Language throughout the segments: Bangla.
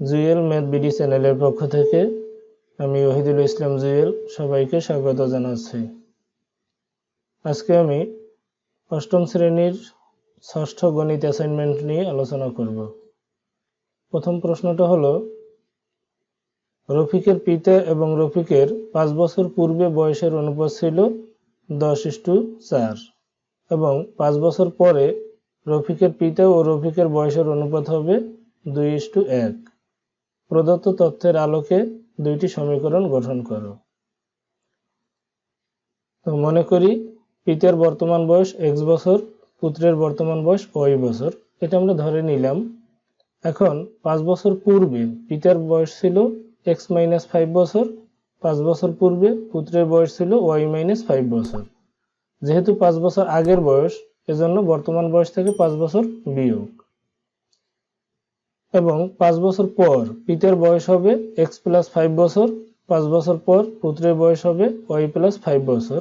জুয়েল ম্যাথ বিডি চ্যানেলের পক্ষ থেকে আমি ওহিদুল ইসলাম জুয়েল সবাইকে স্বাগত জানাচ্ছি। আজকে আমি অষ্টম শ্রেণির ষষ্ঠ গণিত অ্যাসাইনমেন্ট নিয়ে আলোচনা করব। প্রথম প্রশ্নটা হলো, রফিকের পিতা এবং রফিকের পাঁচ বছর পূর্বে বয়সের অনুপাত ছিল দশ ইস্টু চার এবং পাঁচ বছর পরে রফিকের পিতা ও রফিকের বয়সের অনুপাত হবে দুই ইস্টু এক। প্রদত্ত তথ্যের আলোকে দুইটি সমীকরণ গঠন করো। তো মনে করি, পিতার বর্তমান বয়স এক্স বছর, পুত্রের বর্তমান বয়স ওয়াই বছর। এটা আমরা ধরে নিলাম। এখন পাঁচ বছর পূর্বে পিতার বয়স ছিল এক্স মাইনাস ফাইভ বছর, পাঁচ বছর পূর্বে পুত্রের বয়স ছিল ওয়াই মাইনাস ফাইভ বছর। যেহেতু পাঁচ বছর আগের বয়স, এজন্য বর্তমান বয়স থেকে পাঁচ বছর বিয়োগ। এবং পাঁচ বছর পর পিতার বয়স হবে এক্স প্লাস ফাইভ বছর, পাঁচ বছর পর পুত্রের বয়স হবে ওয়াই প্লাস ফাইভ বছর।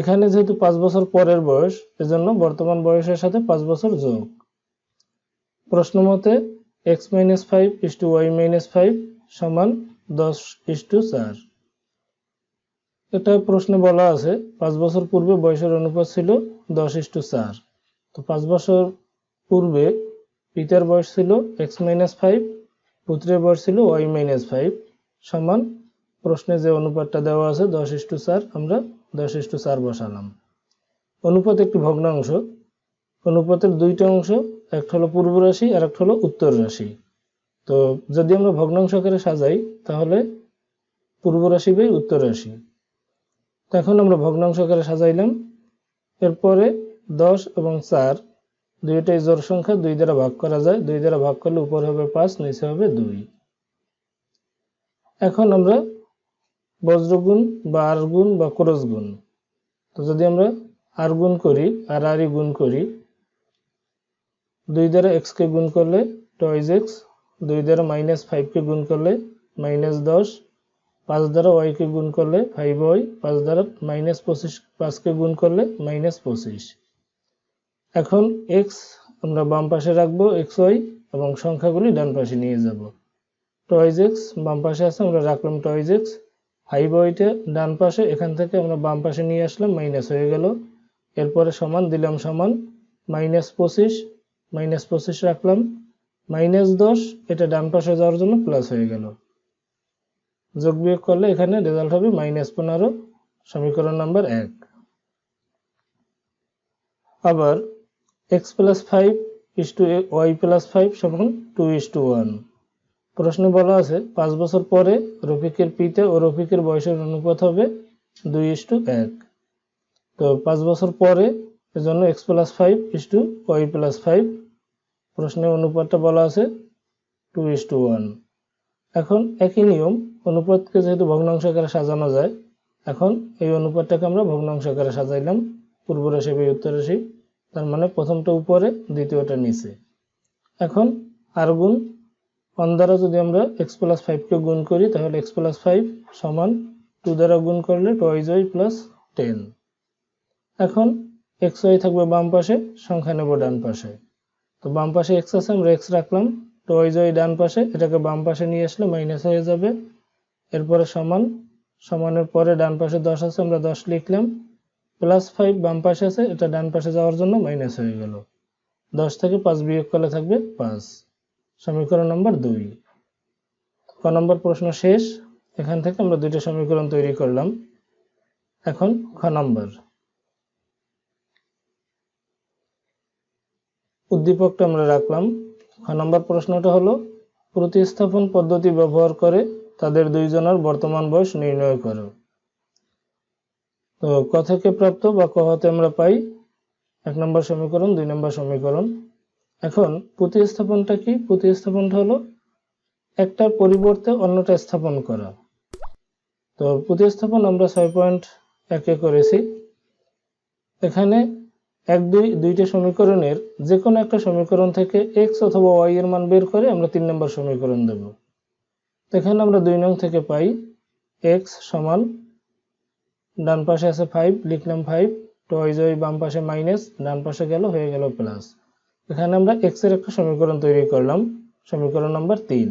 এখানে যেহেতু পাঁচ বছর পরের বয়স, এজন্য বর্তমান বয়সের সাথে পাঁচ বছর যোগ। প্রশ্ন মতে X minus five is to Y minus five সমান দশ ইস টু চার। এটা প্রশ্নে বলা আছে, পাঁচ বছর পূর্বে বয়সের অনুপাত ছিল দশ ইস টু চার। তো পাঁচ বছর পূর্বে পিতার বয়স ছিল এক্স মাইনাস ফাইভ পুত্রের বয়স ছিল ওয়াই মাইনাস ফাইভ সমান। প্রশ্নে যে অনুপাতটা দেওয়া আছে দশ ইস্টু চার, আমরা দশ ইস্টু চার বসালাম। অনুপাত একটি ভগ্নাংশ। অনুপাতের দুইটা অংশ, একটা হলো পূর্ব রাশি আর একটা হলো উত্তর রাশি। তো যদি আমরা ভগ্নাংশ আকারে সাজাই, তাহলে পূর্ব রাশি বাই উত্তর রাশি। এখন আমরা ভগ্নাংশ আকারে সাজাইলাম। এরপরে দশ এবং চার দুইটাই জোড় সংখ্যা, দুই দ্বারা ভাগ করা যায়। দুই দ্বারা ভাগ করলে উপর হবে পাঁচ, নিচে হবে দুই। এখন আমরা বজ্রগুণ বা আর গুণ বা ক্রস গুণ তো যদি আমরা আর গুণ করি, আর আরই গুণ করি, দুই দ্বারা এক্স কে গুণ করলে টয়েজ এক্স দুই দ্বারা মাইনাস ফাইভকে গুণ করলে মাইনাস দশ, পাঁচ দ্বারা ওয়াই কে গুণ করলে ফাইভ ওয়াই পাঁচ দ্বারা মাইনাস পঁচিশ পাঁচকে গুণ করলে মাইনাস পঁচিশ। এখন এক্স আমরা বাম পাশে রাখব এক্স ওয়াই এবং সংখ্যাগুলি ডান পাশে নিয়ে যাব। টয়েজ এক্স বাম পাশে আছে, আমরা রাখলাম টয়েজ এক্স ফাইভ ওয়াইটা ডান পাশে, এখান থেকে আমরা বাম পাশে নিয়ে আসলাম মাইনাস হয়ে গেল। এরপরে সমান, দিলাম সমান মাইনাস পঁচিশ মাইনাস পঁচিশ রাখলাম। মাইনাস দশ, এটা ডান পাশে যাওয়ার জন্য প্লাস হয়ে গেল। যোগ বিয়োগ করলে এখানে রেজাল্ট হবে মাইনাস পনেরো, সমীকরণ নাম্বার এক। আবার X plus five is to Y plus five সমান টু ইস টু ওয়ান প্রশ্নে বলা আছে, পাঁচ বছর পরে রফিকের পিতা ও রফিকের বয়সের অনুপাত হবে দুই ইস টু এক। তো পাঁচ বছর পরে এজন্য X plus five is to Y plus five প্রশ্নে অনুপাতটা বলা আছে টু ইস টু ওয়ান এখন একই নিয়ম, অনুপাতকে যেহেতু ভগ্নাংশ আকারে সাজানো যায়, এখন এই অনুপাতটাকে আমরা ভগ্নাংশ আকারে সাজাইলাম। পূর্ব রাশি উত্তর রাশি তার মানে প্রথমটা উপরে, দ্বিতীয়টা নিচে। এখন আর গুণ ওয়ান দ্বারা যদি আমরা এক্স প্লাস ফাইভকে গুণ করি, তাহলে এক্স প্লাস ফাইভ সমান টু দ্বারা গুণ করলে টয়েজ ওয়াই প্লাস টেন এখন এক্স ওয়াই থাকবে বাম পাশে, সংখ্যা নেব ডান পাশে। তো বাম পাশে এক্স আছে, আমরা এক্স রাখলাম টয়েজ ওয়াই ডান পাশে, এটাকে বাম পাশে নিয়ে আসলে মাইনাস হয়ে যাবে। এরপরে সমান, সমানের পরে ডান পাশে দশ আছে, আমরা দশ লিখলাম। প্লাস ফাইভ বাম পাশে আছে, এটা ডান পাশে যাওয়ার জন্য মাইনাস হয়ে গেল। দশ থেকে পাঁচ বিয়োগ করলে থাকবে পাঁচ। সমীকরণ নম্বর দুই। ক নম্বর প্রশ্ন শেষ। এখান থেকে আমরা দুইটা সমীকরণ তৈরি করলাম। এখন খ নম্বর উদ্দীপকটা আমরা রাখলাম। খ নম্বর প্রশ্নটা হলো, প্রতিস্থাপন পদ্ধতি ব্যবহার করে তাদের দুইজনের বর্তমান বয়স নির্ণয় করো। তো ক থেকে প্রাপ্ত বা ক হতে আমরা পাই? এক নম্বর সমীকরণ, দুই নম্বর সমীকরণ। এখন প্রতিস্থাপনটা কি? প্রতিস্থাপনটা হলো একটার পরিবর্তে অন্যটা স্থাপন করা। তো প্রতিস্থাপন আমরা ছয় পয়েন্ট একে করেছি। এখানে এক, দুই, দুইটা সমীকরণের যে কোনো একটা সমীকরণ থেকে এক্স অথবা ওয়াই এর মান বের করে আমরা তিন নম্বর সমীকরণ দেব। এখানে আমরা দুই নং থেকে পাই এক্স সমান ডান পাশে আছে ফাইভ লিখলাম ফাইভ টয়েজ ওই বাম পাশে মাইনাস ডান পাশে গেল, হয়ে গেল প্লাস এখানে আমরা এক্সের একটা সমীকরণ তৈরি করলাম, সমীকরণ নাম্বার তিন।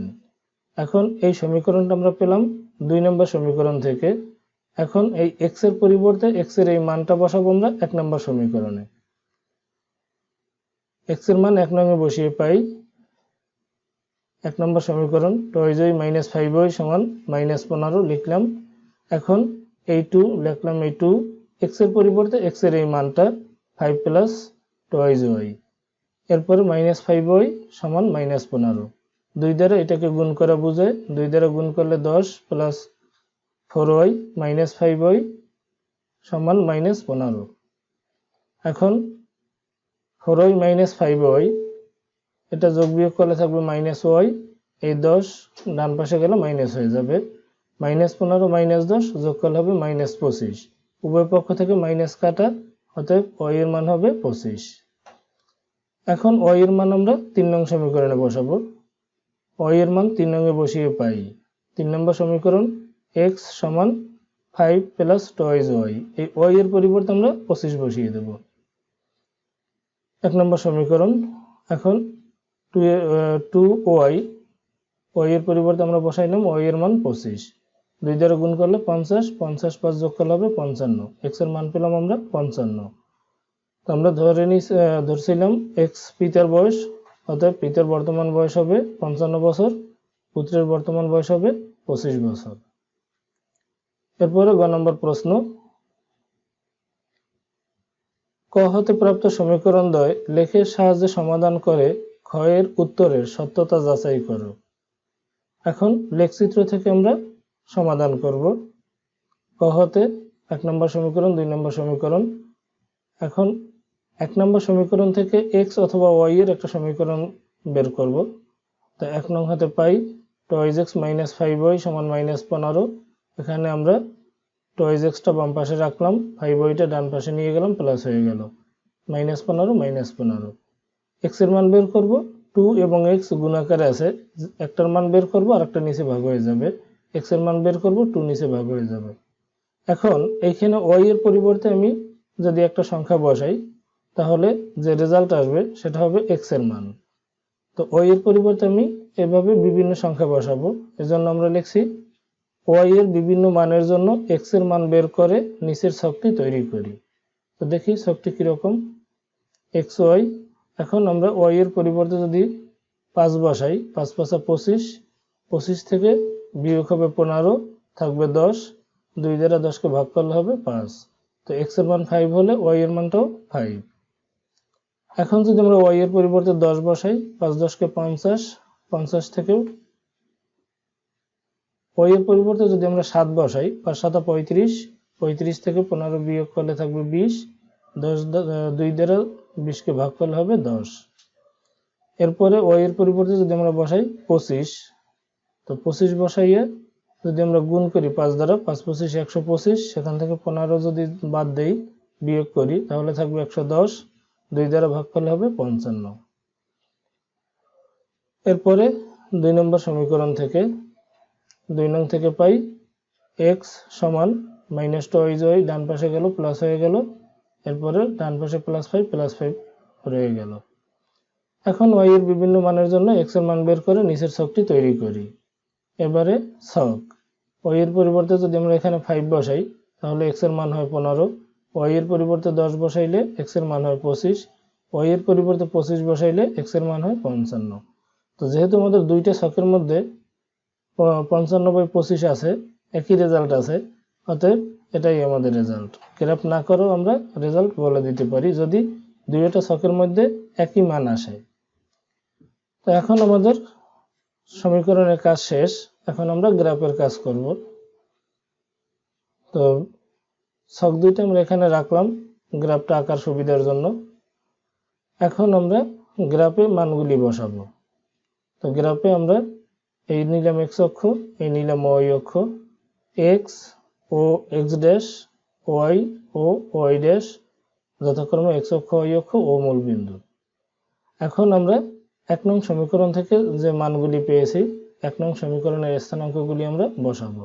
এখন এই সমীকরণটা আমরা পেলাম দুই নম্বর সমীকরণ থেকে। এখন এই এক্সের পরিবর্তে এক্সের এই মানটা বসাবো আমরা এক নম্বর সমীকরণে। এক্সের মান এক নঙ্গে বসিয়ে পাই। এক নম্বর সমীকরণ টয়েজ ওই মাইনাস ফাইভ সমান মাইনাস পনেরো লিখলাম। এখন এই টু লিখলাম এই টু এক্সের পরিবর্তে এক্সের এই মানটা ফাইভ প্লাস টয়েজ ওয়াই এরপরে মাইনাস ফাইভ ওয়াই সমান মাইনাস পনেরো। দুই দ্বারা এটাকে গুণ করা বোঝায় দুই দ্বারা গুণ করলে দশ plus four Y minus five Y সমান মাইনাস পনেরো। এখন four Y minus five Y এটা যোগ বিয়োগ করলে থাকবে মাইনাস ওয়াই এই দশ ডান পাশে গেলে মাইনাস হয়ে যাবে। মাইনাস পনেরো, মাইনাস দশ যোগ করলে হবে মাইনাস পঁচিশ। উভয় পক্ষ থেকে মাইনাস কাটা, অতএব ওয়াই এর মান হবে পঁচিশ। এখন ওয়াই এর মান আমরা তিন নং সমীকরণে বসাবো। ওয়াই এর মান তিন নঙ্গে বসিয়ে পাই। তিন নম্বর সমীকরণ এক্স সমান ফাইভ প্লাস টয়েজ ওয়াই এই ওয়াই এর পরিবর্তে আমরা পঁচিশ বসিয়ে দেব। এক নম্বর সমীকরণ, এখন টু টু ওয়াই ওয়াই এর পরিবর্তে আমরা বসাইলাম ওয়াই এর মান পঁচিশ। দুই দ্বারা গুণ করলে পঞ্চাশ পঞ্চাশ পাঁচ যোগ করলে হবে পঞ্চান্ন। এক্সের মান পেলাম আমরা পঞ্চান্ন। তো আমরা ধরে নি ধরছিলাম এক্স পিতার বয়স, অতএব পিতার বর্তমান বয়স হবে পঞ্চান্ন বছর, পুত্রের বর্তমান বয়স হবে পঁচিশ বছর। এরপরে গ নম্বর প্রশ্ন। ক হতে প্রাপ্ত সমীকরণ দ্বয় লেখের সাহায্যে সমাধান করে ক্ষয়ের উত্তরের সত্যতা যাচাই করো। এখন লেখচিত্র থেকে আমরা সমাধান করব। ক হতে এক নম্বর সমীকরণ, দুই নম্বর সমীকরণ। এখন এক নম্বর সমীকরণ থেকে এক্স অথবা ওয়াই এর একটা সমীকরণ বের করব। তো এক নং হাতে পাই twice X minus five Y সমান মাইনাস পনেরো। এখানে আমরা টয়েজ এক্সটা বাম পাশে রাখলাম ফাইভ ওয়াইটা ডান পাশে নিয়ে গেলাম প্লাস হয়ে গেল। মাইনাস পনেরো মাইনাস পনেরো। এক্সের মান বের করব টু এবং এক্স গুণাকারে আছে, একটার মান বের করব আর একটা নিচে ভাগ হয়ে যাবে। এক্সের মান বের করব টু নিচে ভাগ হয়ে যাবে। এখন এইখানে ওয়াই এর পরিবর্তে আমি যদি একটা সংখ্যা বসাই, তাহলে যে রেজাল্ট আসবে সেটা হবে এক্সের মান। তো ওয়াই এর পরিবর্তে আমি এভাবে বিভিন্ন সংখ্যা বসাবো। এজন্য আমরা লিখছি ওয়াই এর বিভিন্ন মানের জন্য এক্সের মান বের করে নিচের ছকটি তৈরি করি। তো দেখি ছকটি কীরকম? এক্স ওয়াই এখন আমরা ওয়াই এর পরিবর্তে যদি পাঁচ বসাই, পাঁচ পাঁচা পঁচিশ পঁচিশ থেকে বিয়োগ হবে পনেরো, থাকবে দশ, দুই দ্বারা দশকে ভাগ করলে হবে পাঁচ। তো এক্সের মান ফাইভ হলে ওয়াই এর মানটাও ফাইভ এখন যদি আমরা ওয়াই এর পরিবর্তে দশ বসাই, পাঁচ দশকে পঞ্চাশ পঞ্চাশ থেকেও ওয়াই এর পরিবর্তে যদি আমরা সাত বসাই, পাঁচ সাতা পঁয়ত্রিশ পঁয়ত্রিশ থেকে পনেরো বিয়োগ করলে থাকবে বিশ, দশ দুই দ্বারা বিশকে ভাগ করলে হবে দশ। এরপরে ওয়াই এর পরিবর্তে যদি আমরা বসাই, পঁচিশ তো পঁচিশ বসাইয়ে যদি আমরা গুণ করি পাঁচ দ্বারা, পাঁচ পঁচিশ, একশো পঁচিশ, সেখান থেকে পনেরো যদি বাদ দেই, বিয়োগ করি, তাহলে থাকবে একশো দশ। দুই দ্বারা ভাগ করলে হবে পঞ্চান্ন। এরপরে দুই নম্বর সমীকরণ থেকে, দুই নং থেকে পাই এক্স সমান মাইনাস টু ওয়াই ডান পাশে গেল প্লাস হয়ে গেল, এরপরে ডান পাশে প্লাস ফাইভ প্লাস ফাইভ রয়ে গেল। এখন ওয়াই এর বিভিন্ন মানের জন্য এক্সের মান বের করে নিচের ছকটি তৈরি করি। এবারে ছক ওয়াই এর পরিবর্তে যদি আমরা এখানে ফাইভ বসাই, তাহলে এক্সের মান হয় পনেরো। ওয়াই এর পরিবর্তে দশ বসাইলে এক্সের মান হয় পঁচিশ। ওয়াই এর পরিবর্তে পঁচিশ বসাইলে এক্সের মান হয় পঞ্চান্ন। তো যেহেতু আমাদের দুইটা ছকের মধ্যে পঞ্চান্ন বাই পঁচিশ আছে, একই রেজাল্ট আছে, অতএব এটাই আমাদের রেজাল্ট গ্রাফ না করেও আমরা রেজাল্ট বলে দিতে পারি যদি দুইটা ছকের মধ্যে একই মান আসে। তো এখন আমাদের সমীকরণের কাজ শেষ। এখন আমরা গ্রাফের কাজ করব। তো ছক দুইটা আমরা এখানে রাখলাম গ্রাফটা আঁকার সুবিধার জন্য। এখন আমরা গ্রাফে মানগুলি বসাবো। তো গ্রাফে আমরা এই নিলাম এক্স অক্ষ, এই নিলাম ওয়াই অক্ষ X O X dash Y O Y dash যথাক্রমে এক্স অক্ষ ওয়াই অক্ষ ও মূলবিন্দু। এখন আমরা এক নং সমীকরণ থেকে যে মানগুলি পেয়েছি এক নং সমীকরণের স্থানাঙ্কগুলি আমরা বসাবো।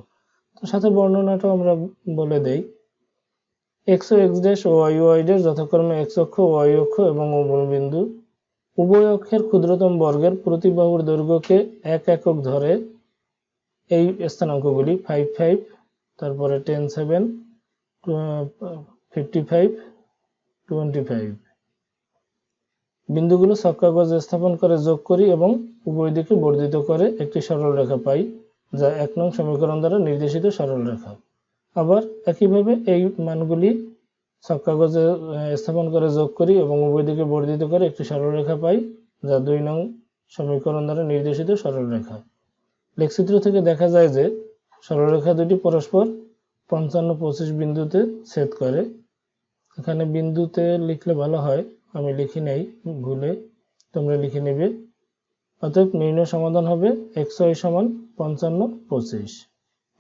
তো সাথে বর্ণনাটাও আমরা বলে দেই। এক্স ও এক্স ড্যাশ ও ওয়াই ওয়াই ড্যাশ যথাক্রমে এক্স অক্ষ ওয়াই অক্ষ এবং মূলবিন্দু উভয় অক্ষের ক্ষুদ্রতম বর্গের প্রতি বাহুর দৈর্ঘ্যকে এক একক ধরে এই স্থানাঙ্কগুলি ফাইভ ফাইভ তারপরে ten seven fifty five twenty five বিন্দুগুলো ছক্কাগজে স্থাপন করে যোগ করি এবং উভয় দিকে বর্ধিত করে একটি সরল রেখা পাই, যা এক নং সমীকরণ দ্বারা নির্দেশিত সরল রেখা। আবার একইভাবে এই মানগুলি ছক্কাগজে স্থাপন করে যোগ করি এবং উভয় দিকে বর্ধিত করে একটি সরল রেখা পাই, যা দুই নং সমীকরণ দ্বারা নির্দেশিত সরল রেখা। লেখচিত্র থেকে দেখা যায় যে সরলরেখা দুটি পরস্পর পঞ্চান্ন পঁচিশ বিন্দুতে ছেদ করে। এখানে বিন্দুতে লিখলে ভালো হয় আমি লিখি নেই, ভুলে তোমরা লিখে নেবে। অতএব নির্ণয় সমাধান হবে এক্স ওয়াই সমান পঞ্চান্ন পঁচিশ।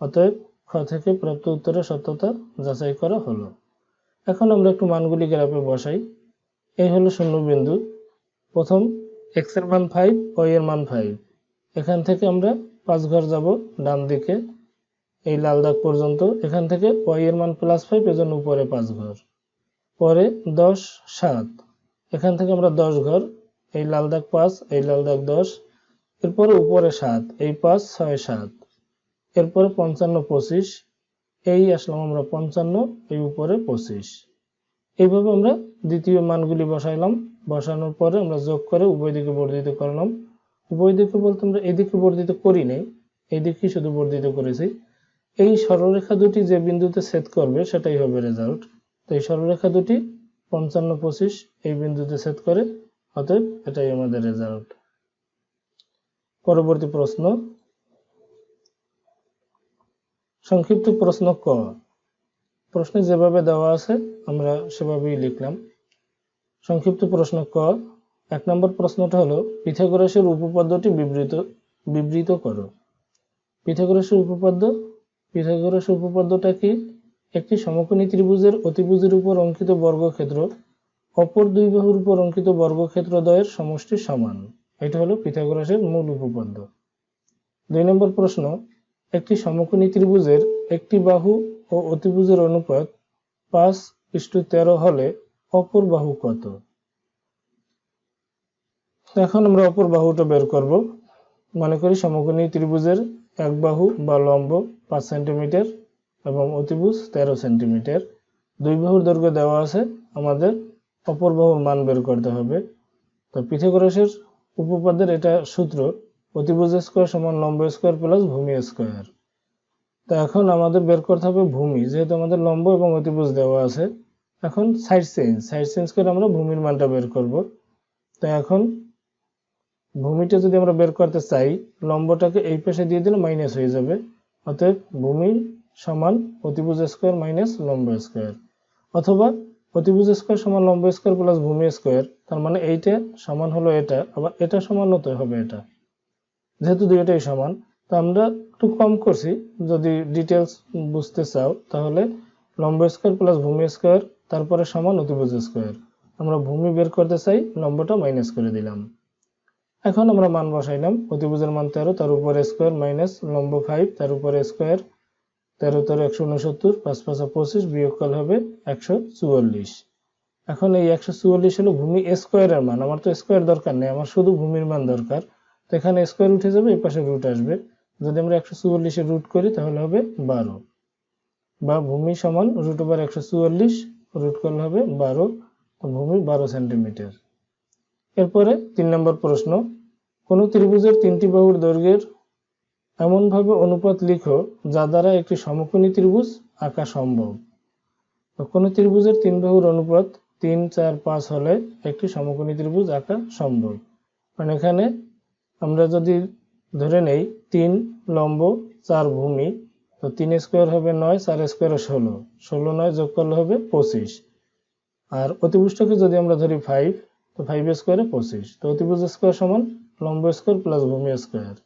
অতএব খ থেকে প্রাপ্ত উত্তরের সত্যতা যাচাই করা হলো। এখন আমরা একটু মানগুলি গ্রাফে বসাই। এই হলো শূন্য বিন্দু প্রথম, এক্সের মান ফাইভ ওয়াই এর মান ফাইভ এখান থেকে আমরা পাঁচ ঘর যাব ডান দিকে। এই লাল দাগ পর্যন্ত। এখান থেকে ওয়াই এর মান প্লাস ফাইভ এজন্য উপরে পাঁচ ঘর। পরে দশ, সাত। এখান থেকে আমরা দশ ঘর, এই লাল দাগ পাঁচ, এই লাল দাগ দশ, এরপরে উপরে সাত, এই পাঁচ, ছয়, সাত, এরপরে পঞ্চান্ন, পঁচিশ, এই আসলাম আমরা পঞ্চান্ন, এই উপরে পঁচিশ। এইভাবে আমরা দ্বিতীয় মানগুলি বসাইলাম। বসানোর পরে আমরা যোগ করে উভয় দিকে বর্ধিত করলাম। উভয় দিকে বলতে আমরা এদিকে বর্ধিত করি নাই এইদিকে শুধু বর্ধিত করেছি। এই সরলরেখা দুটি যে বিন্দুতে ছেদ করবে, সেটাই হবে রেজাল্ট তো এই সরলরেখা দুটি পঞ্চান্ন পঁচিশ এই বিন্দুতে ছেদ করে, অতএব এটাই আমাদের রেজাল্ট পরবর্তী প্রশ্ন। সংক্ষিপ্ত প্রশ্ন ক। প্রশ্নে যেভাবে দেওয়া আছে, আমরা সেভাবেই লিখলাম। সংক্ষিপ্ত প্রশ্ন ক। এক নম্বর প্রশ্নটা হলো, পিথাগোরাসের উপপাদ্যটি বিবৃত বিবৃত করো। পিথাগোরাসের উপপাদ্য, পিথাগোরাসের উপপাদ্যটা কি? একটি সমকোণী ত্রিভুজের অতিভুজের উপর অঙ্কিত বর্গক্ষেত্র, অপর দুই বাহুর উপর অঙ্কিত বর্গক্ষেত্র দ্বয়ের সমষ্টি সমান। এটা হলো পিথাগোরাসের মূল উপপাদ্য। দুই নম্বর প্রশ্ন, একটি সমকোণী ত্রিভুজের একটি বাহু ও অতিভুজের অনুপাত পাঁচ ইস্টু তেরো হলে অপর বাহু কত? এখন আমরা অপর বাহুটা বের করব। মনে করি সমকোণী ত্রিভুজের এক বাহু বা লম্ব পাঁচ সেন্টিমিটার। এবং অতিভুজ তেরো সেন্টিমিটার। দুই বাহুর দৈর্ঘ্য দেওয়া আছে, আমাদের অপর বাহুর মান বের করতে হবে। তো পিথাগোরাসের উপপাদ্যের এটা সূত্র অতিভুজ স্কোয়ার সমান লম্ব স্কোয়ার প্লাস ভূমি স্কোয়ার তো এখন আমাদের বের করতে হবে ভূমি, যেহেতু আমাদের লম্ব এবং অতিভুজ দেওয়া আছে। এখন সাইড চেঞ্জ সাইড চেঞ্জ করে আমরা ভূমির মানটা বের করব। তো এখন ভূমিটা যদি আমরা বের করতে চাই, লম্বটাকে এই পাশে দিয়ে দিলে মাইনাস হয়ে যাবে। অতএব ভূমি সমান অতিভুজ স্কোয়ার মাইনাস লম্ব স্কোয়ার। অথবা অতিভুজ স্কোয়ার সমান লম্ব স্কোয়ার প্লাস ভূমি স্কোয়ার, তার মানে এইটা সমান হলো এটা, আবার এটা সমান হতে হবে এটা। যেহেতু দুইটাই সমান, তো আমরা একটু কম করছি, যদি ডিটেলস বুঝতে চাও, তাহলে লম্ব স্কোয়ার প্লাস ভূমি স্কোয়ার, তারপরে সমান অতিভুজ স্কোয়ার। আমরা ভূমি বের করতে চাই, লম্বটা মাইনাস করে দিলাম। এখন আমরা মান বসাইলাম, অতিভুজের মান তেরো, তার উপরে স্কোয়ার মাইনাস লম্ব ফাইভ তার উপরে স্কোয়ার তেরো তেরো, একশো উনসত্তর পাঁচ পাঁচা পঁচিশ, বিয়োগকাল হবে একশো চুয়াল্লিশ। এখন এই একশো চুয়াল্লিশ হলো ভূমি স্কোয়ারের মান। আমার তো স্কোয়ার দরকার নেই, আমার শুধু ভূমির মান দরকার। তো এখানে স্কোয়ার উঠে যাবে, এই পাশে রুট আসবে। যদি আমরা একশো চুয়াল্লিশে রুট করি, তাহলে হবে বারো। বা ভূমি সমান রুট ওভার একশো চুয়াল্লিশ রুট করলে হবে বারো ভূমি বারো সেন্টিমিটার এরপরে তিন নম্বর প্রশ্ন, কোন ত্রিভুজের তিনটি বাহুর দৈর্ঘ্যের এমনভাবে অনুপাত লিখো, যা দ্বারা একটি সমকোণী ত্রিভুজ আঁকা সম্ভব। কোনো ত্রিভুজের তিন বাহুর অনুপাত তিন, চার, পাঁচ হলে একটি সমকোণী ত্রিভুজ আঁকা সম্ভব। কারণ এখানে আমরা যদি ধরে নেই, তিন লম্ব চার ভূমি, তো তিন স্কোয়ার হবে নয়, চার স্কোয়ার ষোলো। ষোলো নয় যোগ করলে হবে পঁচিশ। আর অতিভুজটাকে যদি আমরা ধরি ফাইভ তো ফাইভ স্কোয়ারে পঁচিশ। তো অতিভুজ স্কোয়ার সমান লম্ব স্কোয়ার প্লাস ভূমি স্কোয়ার।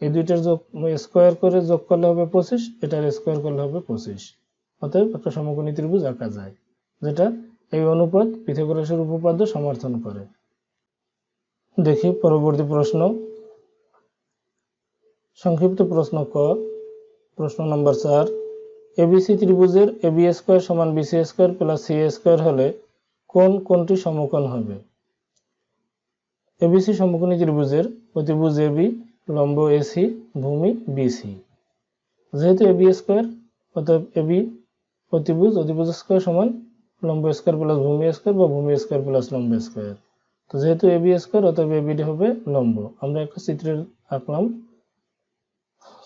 এই দুইটার যোগ স্কোয়ার করে যোগ করলে হবে পঁচিশ, এটার স্কোয়ার করলে হবে পঁচিশ। অতএব একটা সমকোণী ত্রিভুজ আঁকা যায়, যেটা এই অনুপাত পিথাগোরাসের উপপাদ্য সমর্থন করে। দেখি পরবর্তী প্রশ্ন। সংক্ষিপ্ত প্রশ্ন ক। প্রশ্ন নম্বর চার। এবিসি ত্রিভুজের এবি স্কোয়ার সমান BC square plus C square হলে কোন কোনটি সমকোণ হবে? এবিসি সমকোণী ত্রিভুজের অতিভুজ এবি লম্ব এসি, ভূমি বিসি। যেহেতু এবি স্কোয়ার, অতএব এবি অতিভুজ অতিভুজ স্কোয়ার সমান লম্ব স্কোয়ার প্লাস ভূমি স্কোয়ার বা ভূমি স্কোয়ার প্লাস লম্ব স্কোয়ার। তো যেহেতু এবি স্কোয়ার, অতএব এবিডি হবে লম্ব। আমরা একটা চিত্র আঁকলাম।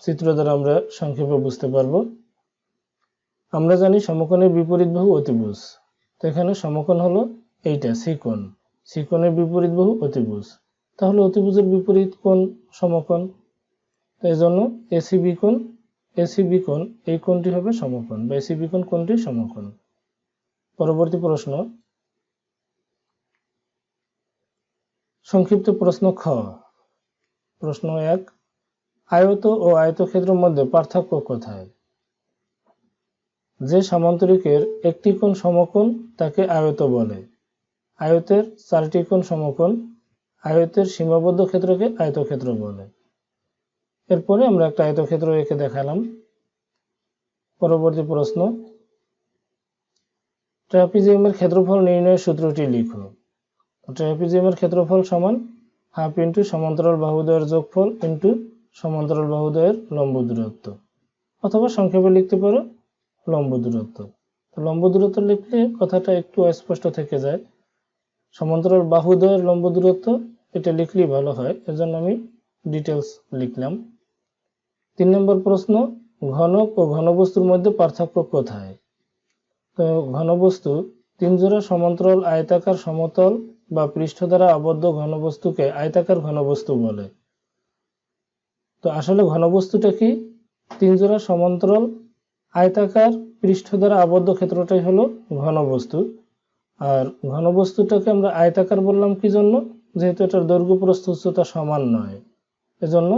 চিত্র দ্বারা আমরা সংক্ষেপে বুঝতে পারব। আমরা জানি সমকোণের বিপরীত বাহু অতিভুজ। তো এখানে সমকোণ হলো এইটা সিকোণ সিকোণের বিপরীত বাহু অতিভুজ। তাহলে অতিভুজের বিপরীত কোণ সমকোণ। এই জন্য এসিবি কোণ এসিবি কোণ, এই কোণটি হবে সমকোণ বা এসিবি কোণ কোণটি সমকোণ। পরবর্তী প্রশ্ন। সংক্ষিপ্ত প্রশ্ন খ। প্রশ্ন এক, আয়ত ও আয়তক্ষেত্রের মধ্যে পার্থক্য কোথায়? যে সামান্তরিকের একটি কোণ সমকোণ তাকে আয়ত বলে। আয়তের চারটি কোণ সমকোণ আয়তের সীমাবদ্ধ ক্ষেত্রকে আয়তক্ষেত্র বলে। এরপরে আমরা একটা আয়তক্ষেত্র এঁকে দেখালাম। পরবর্তী প্রশ্ন, ট্রাপিজিয়ামের ক্ষেত্রফল নির্ণয়ের সূত্রটি লিখো। ট্রাপিজিয়ামের ক্ষেত্রফল সমান হাফ ইন্টু সমান্তরাল বাহুদ্বয়ের যোগফল ইন্টু সমান্তরাল বাহুদ্বয়ের লম্ব দূরত্ব। অথবা সংক্ষেপে লিখতে পারো, লম্ব দূরত্ব। লম্ব দূরত্ব লিখলে কথাটা একটু অস্পষ্ট থেকে যায়। সমান্তরাল বাহুদ্বয়ের লম্ব দূরত্ব এটা লিখলেই ভালো হয়। এজন্য আমি ডিটেলস লিখলাম। তিন নম্বর প্রশ্ন ঘনক ও ঘনবস্তুর মধ্যে পার্থক্য কোথায়? তো ঘনবস্তু তিন জোড়া সমান্তরাল আয়তাকার সমতল বা পৃষ্ঠ দ্বারা আবদ্ধ ঘনবস্তুকে আয়তাকার ঘনবস্তু বলে। তো আসলে ঘনবস্তুটা কি? তিন জোড়া সমান্তরাল আয়তাকার পৃষ্ঠ দ্বারা আবদ্ধ ক্ষেত্রটাই হলো ঘনবস্তু। আর ঘনবস্তুটাকে আমরা আয়তাকার বললাম কি জন্য যেহেতু এটার দৈর্ঘ্য প্রস্থ উচ্চতা সমান নয়, এজন্য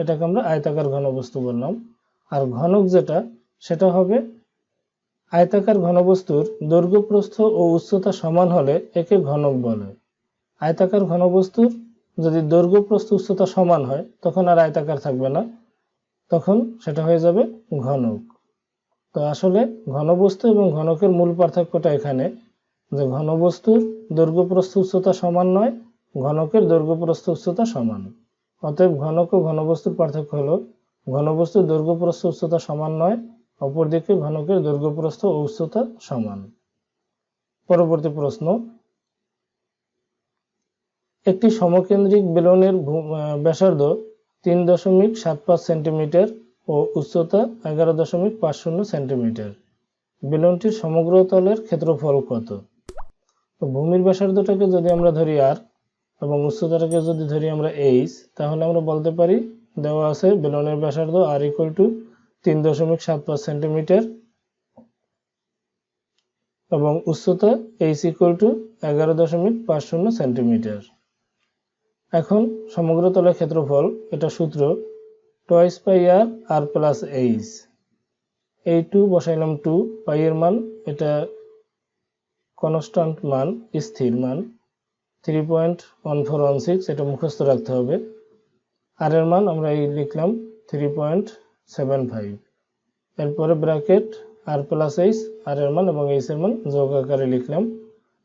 এটাকে আমরা আয়তাকার ঘনবস্তু বললাম। আর ঘনক যেটা, সেটা হবে আয়তাকার ঘনবস্তুর দৈর্ঘ্য প্রস্থ ও উচ্চতা সমান হলে একে ঘনক বলে। আয়তাকার ঘনবস্তুর যদি দৈর্ঘ্য প্রস্থ উচ্চতা সমান হয়, তখন আর আয়তাকার থাকবে না, তখন সেটা হয়ে যাবে ঘনক। তো আসলে ঘনবস্তু এবং ঘনকের মূল পার্থক্যটা এখানে, যে ঘনবস্তুর দৈর্ঘ্য প্রস্থ উচ্চতা সমান নয় ঘনকের দৈর্ঘ্য প্রস্থ উচ্চতা সমান। অতএব ঘনক ও ঘনবস্তুর পার্থক্য হলো ঘনবস্তুর দৈর্ঘ্য প্রস্থ উচ্চতা সমান নয়, অপরদিকে ঘনকের দৈর্ঘ্য প্রস্থ ও উচ্চতা সমান। পরবর্তী প্রশ্ন। একটি সমকেন্দ্রিক বেলনের ব্যাসার্ধ তিন দশমিক সাত পাঁচ সেন্টিমিটার ও উচ্চতা এগারো দশমিক পাঁচ শূন্য সেন্টিমিটার। বেলনটির সমগ্র তলের ক্ষেত্রফল কত? ভূমির ব্যাসার্ধটাকে যদি আমরা ধরি আর এবং উচ্চতাটাকে যদি ধরি আমরা এইচ তাহলে আমরা বলতে পারি দেওয়া আছে বেলনের ব্যাসার্ধ আর ইকুয়াল টু তিন দশমিক সাত পাঁচ সেন্টিমিটার। এবং উচ্চতা এইচ ইকুয়াল টু এগারো দশমিক পাঁচ শূন্য সেন্টিমিটার। এখন সমগ্র তলের ক্ষেত্রফল, এটা সূত্র twice pi R R plus H এই টু বসাইলাম টু পাই এর মান, এটা কনস্ট্যান্ট মান, স্থির মান। Three point one four one six এটা মুখস্থ রাখতে হবে। আর এর মান আমরা এই লিখলাম থ্রি পয়েন্ট সেভেন ফাইভ এরপরে bracket R plus H R এর মান এবং এইচ এর মান যোগ আকারে লিখলাম।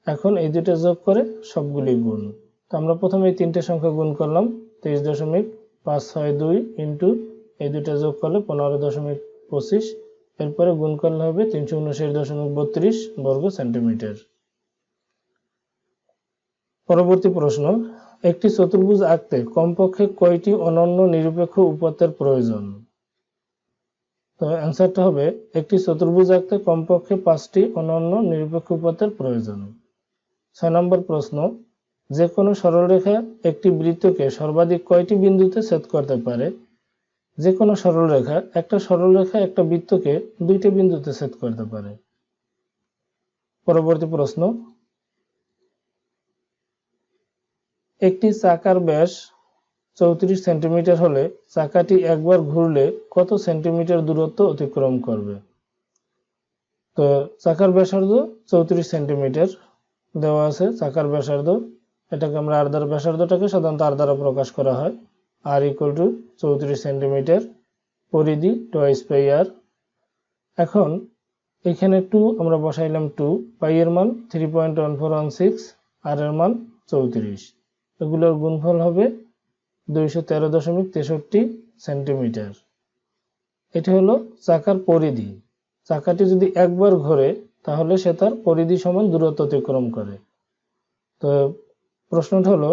এখন এই দুটো যোগ করে সবগুলি গুণ। তো আমরা প্রথমে এই তিনটে সংখ্যা গুণ করলাম, তেইশ দশমিক পাঁচ ছয় দুই ইন্টু এই দুটো যোগ করলে পনেরো দশমিক পঁচিশ। এরপরে গুণ করলে হবে তিনশো উনষাট দশমিক বত্রিশ বর্গ সেন্টিমিটার। পরবর্তী প্রশ্ন, একটি চতুর্ভুজ আঁকতে কমপক্ষে কয়টি অনন্য নিরপেক্ষ উপাত্তের প্রয়োজন? তো অ্যান্সারটা হবে, একটি চতুর্ভুজ আঁকতে কমপক্ষে পাঁচটি অনন্য নিরপেক্ষ উপাত্তের প্রয়োজন। ছয় নম্বর প্রশ্ন যে কোনো সরলরেখা একটি বৃত্তকে সর্বাধিক কয়টি বিন্দুতে ছেদ করতে পারে? যে কোনো সরলরেখা একটা সরলরেখা একটা বৃত্তকে দুইটি বিন্দুতে ছেদ করতে পারে। পরবর্তী প্রশ্ন একটি চাকার ব্যাস চৌত্রিশ সেন্টিমিটার হলে চাকাটি একবার ঘুরলে কত সেন্টিমিটার দূরত্ব অতিক্রম করবে? তো চাকার ব্যাসার্ধ চৌত্রিশ সেন্টিমিটার দেওয়া আছে, চাকার ব্যাসার্ধ। এটাকে আমরা আর দ্বারা ব্যাসার্ধটাকে সাধারণত আর দ্বারা প্রকাশ করা হয়। আর ইকুয়াল টু চৌত্রিশ সেন্টিমিটার পরিধি টোয়াইস পাই আর এখন এখানে টু আমরা বসাইলাম টু পাই এর মান three point one four one six R এর মান চৌত্রিশ। এগুলোর গুণফল হবে দুইশো তেরো দশমিক তেষট্টি সেন্টিমিটার। এটি হলো চাকার পরিধি। চাকাটি যদি একবার ঘোরে, তাহলে সে তার পরিধি সমান দূরত্ব অতিক্রম করে। তো প্রশ্নটা হলো,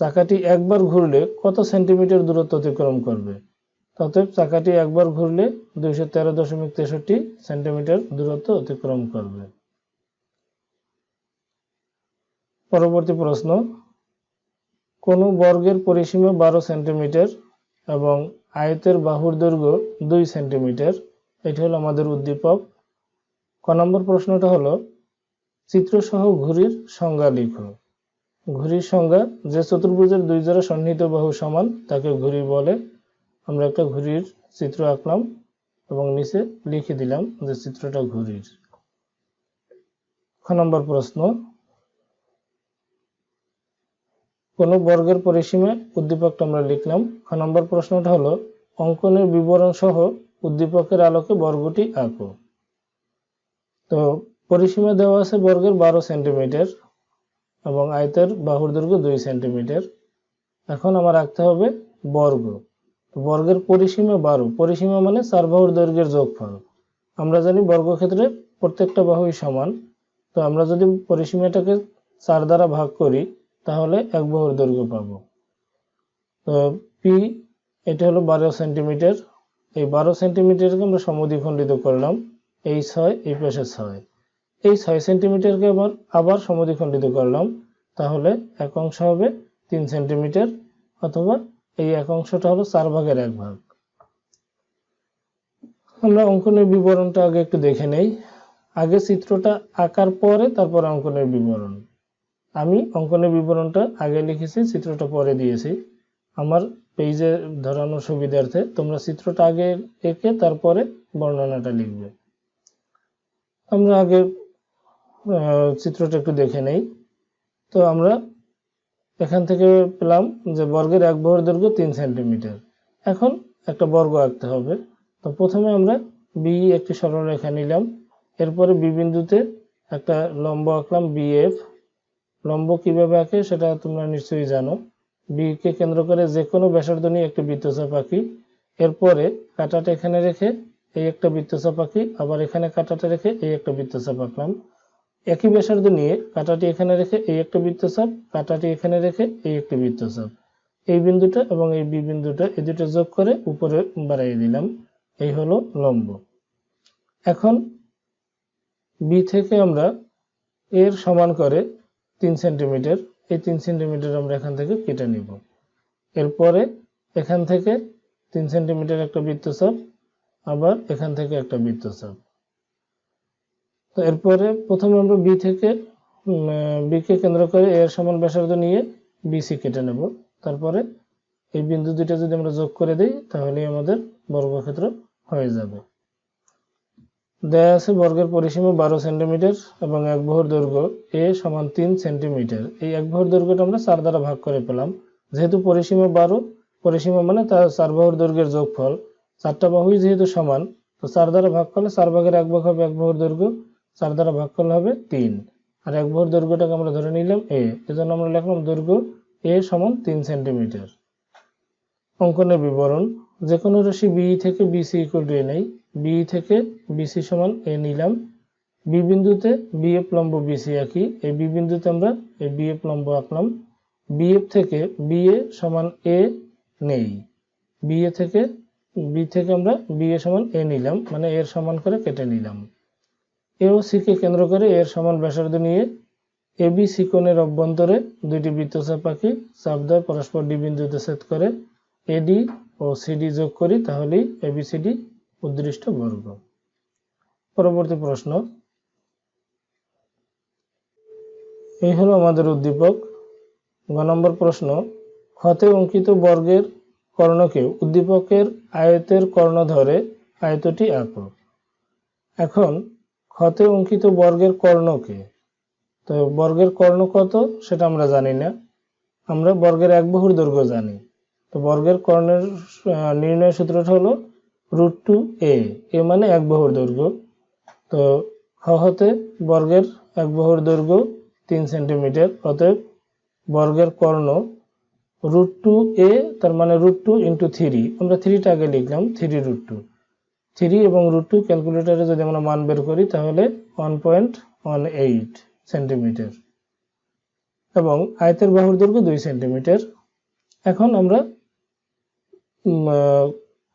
চাকাটি একবার ঘুরলে কত সেন্টিমিটার দূরত্ব অতিক্রম করবে? অতএব চাকাটি একবার ঘুরলে দুইশো তেরো দশমিক তেষট্টি সেন্টিমিটার দূরত্ব অতিক্রম করবে। পরবর্তী প্রশ্ন কোন বর্গের পরিসীমা বারো সেন্টিমিটার এবং আয়তের বাহুর দৈর্ঘ্য দুই সেন্টিমিটার। এটি হলো আমাদের উদ্দীপক। ক নম্বর প্রশ্নটা হলো, চিত্রসহ ঘুড়ির সংজ্ঞা লিখো। ঘুড়ির সংজ্ঞা যে চতুর্ভুজের দুই জোড়া সন্নিহিত বাহু সমান, তাকে ঘুড়ি বলে। আমরা একটা ঘুড়ির চিত্র আঁকলাম এবং নিচে লিখে দিলাম যে চিত্রটা ঘুড়ির খ নম্বর প্রশ্ন কোন বর্গের পরিসীমা উদ্দীপকটা আমরা লিখলাম। খ নম্বর প্রশ্নটা হলো, অঙ্কনের বিবরণ সহ উদ্দীপকের আলোকে বর্গটি আঁকো। তো পরিসীমা দেওয়া আছে বর্গের বারো সেন্টিমিটার এবং আয়তের বাহুর দৈর্ঘ্য দুই সেন্টিমিটার। এখন আমার আঁকতে হবে বর্গ। বর্গের পরিসীমা বারো। পরিসীমা মানে চার বাহুর দৈর্ঘ্যের যোগফল। আমরা জানি বর্গক্ষেত্রে প্রত্যেকটা বাহুই সমান। তো আমরা যদি পরিসীমাটাকে চার দ্বারা ভাগ করি তাহলে এক বাহুর দৈর্ঘ্য পাবো। তো পি এটা হলো বারো সেন্টিমিটার। এই বারো সেন্টিমিটারকে আমরা সমদ্বিখণ্ডিত করলাম। এই ছয়, এই পাশে ছয়। এই ছয় সেন্টিমিটারকে আবার আবার সমদ্বিখণ্ডিত করলাম। তাহলে এক অংশ হবে তিন সেন্টিমিটার, অথবা এই এক অংশটা হলো চার ভাগের এক ভাগ। আমরা অঙ্কনের বিবরণটা আগে একটু দেখে নেই। আগে চিত্রটা আঁকার পরে তারপর অঙ্কনের বিবরণ। আমি অঙ্কনের বিবরণটা আগে লিখেছি, চিত্রটা পরে দিয়েছি। আমার পেজে ধরানোর সুবিধার্থে তোমরা চিত্রটা আগে এঁকে তারপরে বর্ণনাটা লিখবে। আমরা আগে চিত্রটা একটু দেখে নেই। তো আমরা এখান থেকে পেলাম যে বর্গের এক বহর দৈর্ঘ্য তিন সেন্টিমিটার। এখন একটা বর্গ আঁকতে হবে। তো প্রথমে আমরা বি একটি সরলরেখা নিলাম। এরপরে বি বিন্দুতে একটা লম্ব আঁকলাম বিএফ লম্ব কীভাবে আঁকে সেটা তোমরা নিশ্চয়ই জানো। বি কে কেন্দ্র করে যে কোনো ব্যাসার্ধ নিয়ে একটা বৃত্তচাপ আঁকি। এরপরে কাটাটা এখানে রেখে এই একটা বৃত্তচাপ আঁকি, আবার এখানে কাটাটা রেখে এই একটা বৃত্তচাপ আঁকলাম। একই ব্যাসার্ধ নিয়ে কাটাটি এখানে রেখে এই একটা বৃত্তচাপ, কাটাটি এখানে রেখে এই একটি বৃত্তচাপ। এই বিন্দুটা এবং এই বি বিন্দুটা এই দুটো যোগ করে উপরে বাড়াইয়ে দিলাম। এই হলো লম্ব। এখন বি থেকে আমরা এর সমান করে তিন সেন্টিমিটার। এই তিন সেন্টিমিটার আমরা এখান থেকে কেটে নিব। এরপরে এখান থেকে তিন সেন্টিমিটার একটা বৃত্তচাপ, আবার এখান থেকে একটা বৃত্তচাপ। তো এরপরে প্রথমে আমরা বি থেকে বিকে কেন্দ্র করে এর সমান ব্যাসার্ধ নিয়ে বিসি কেটে নেব। তারপরে এই বিন্দু দুইটা যদি আমরা যোগ করে দিই তাহলে আমাদের বর্গক্ষেত্র হয়ে যাবে। দেয়া আছে বর্গের পরিসীমা বারো সেন্টিমিটার এবং এক বহর দৈর্ঘ্য এ সমান তিন সেন্টিমিটার। এই এক বহর দৈর্ঘ্যটা আমরা চার দ্বারা ভাগ করে পেলাম। যেহেতু পরিসীমা বারো, পরিসীমা মানে তার চার বাহুর দৈর্ঘ্যের যোগফল। চারটা বাহুই যেহেতু সমান, তো চার দ্বারা ভাগ করলে চার ভাগের এক ভাগ হবে এক বহর দৈর্ঘ্য, চার দ্বারা ভাগ করলে হবে তিন। আর এক বহর দৈর্ঘ্যটাকে আমরা ধরে নিলাম এ, এজন্য আমরা লিখলাম দৈর্ঘ্য এ সমান তিন সেন্টিমিটার। অঙ্কনের বিবরণ যে কোনো রাশি বি থেকে বিসি ইকুয়াল টু এ নেই বি থেকে বিসি সমান এ নিলাম। বি বিন্দুতে বিএফ লম্ব বিসি আঁকি এই বি বিন্দুতে আমরা এই বিএফ লম্ব আঁকলাম। বিএফ থেকে বিএ সমান এ নেই। বিএ থেকে বি থেকে আমরা বিএ সমান এ নিলাম মানে এর সমান করে কেটে নিলাম। এ ও সি কে কেন্দ্র করে এর সমান ব্যাসার্ধ নিয়ে এ বি সি কোণের অভ্যন্তরে দুইটি বৃত্তচাপ আঁকি, চাপ দেয় পরস্পর ডি বিন্দুতে ছেদ করে এডি ও সিডি যোগ করি, তাহলেই এবিসিডি উদ্দৃষ্ট বর্গ। পরবর্তী প্রশ্ন। এই হলো আমাদের উদ্দীপক। গ নম্বর প্রশ্ন ক্ষতে অঙ্কিত বর্গের কর্ণকে উদ্দীপকের আয়তের কর্ণ ধরে আয়তটি আঁকো। এখন ক্ষতে অঙ্কিত বর্গের কর্ণকে, তো বর্গের কর্ণ কত সেটা আমরা জানি না। আমরা বর্গের এক বহুর দৈর্ঘ্য জানি। তো বর্গের কর্ণের নির্ণয় সূত্রটা হলো রুট টু এ এ মানে এক বাহুর দৈর্ঘ্য। তো খ হতে বর্গের এক বাহুর দৈর্ঘ্য তিন সেন্টিমিটার, অতএব বর্গের কর্ণ রুট টু এ, তার মানে রুট টু ইন্টু থ্রি। আমরা থ্রিটা আগে লিখলাম, থ্রি রুট টু। থ্রি এবং রুট টু ক্যালকুলেটারে যদি আমরা মান বের করি, তাহলে one point one eight centimetre. এবং আয়তের বাহুর দৈর্ঘ্য দুই সেন্টিমিটার। এখন আমরা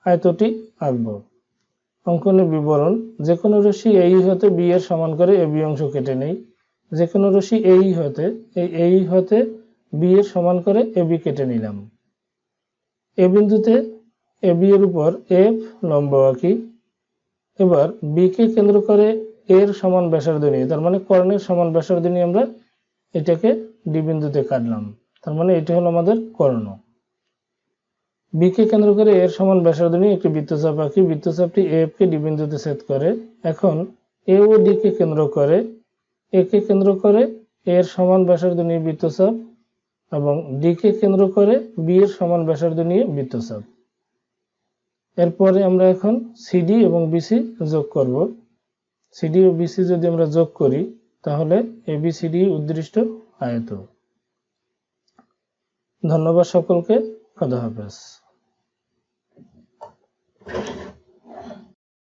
আয়তটি আঁকব অঙ্কনের বিবরণ যে কোনো রশ্মি এই হতে বি এর সমান করে এ বি অংশ কেটে নেই। যে কোনো রশ্মি এই হতে, এই এই হতে বি এর সমান করে এ বি কেটে নিলাম। এ বিন্দুতে এ বি এর উপর এফ লম্ব আঁকি। এবার বি কে কেন্দ্র করে এর সমান ব্যাসার্ধ নিয়ে, তার মানে কর্ণের সমান ব্যাসার্ধ নিয়ে আমরা এটাকে ডি বিন্দুতে কাটলাম। তার মানে এটি হলো আমাদের কর্ণ। বি কে কেন্দ্র করে এর সমান ব্যাসার্ধ নিয়ে একটি বৃত্তচাপ আঁকি। বৃত্তচাপটি এফ কে ডি বিন্দুতে ছেদ করে। এখন এ ও ডি কে কেন্দ্র করে। এ কে কেন্দ্র করে এর সমান ব্যাসার্ধ নিয়ে বৃত্তচাপ এবং ডি কে কেন্দ্র করে বি এর সমান ব্যাসার্ধ নিয়ে বৃত্তচাপ এরপরে আমরা এখন সিডি এবং বিসি যোগ করব। সিডি ও বিসি যদি আমরা যোগ করি, তাহলে এ বি এবিসিডি উদ্দৃষ্ট আয়ত ধন্যবাদ সকলকে। খোদা হাফেজ। Thank you.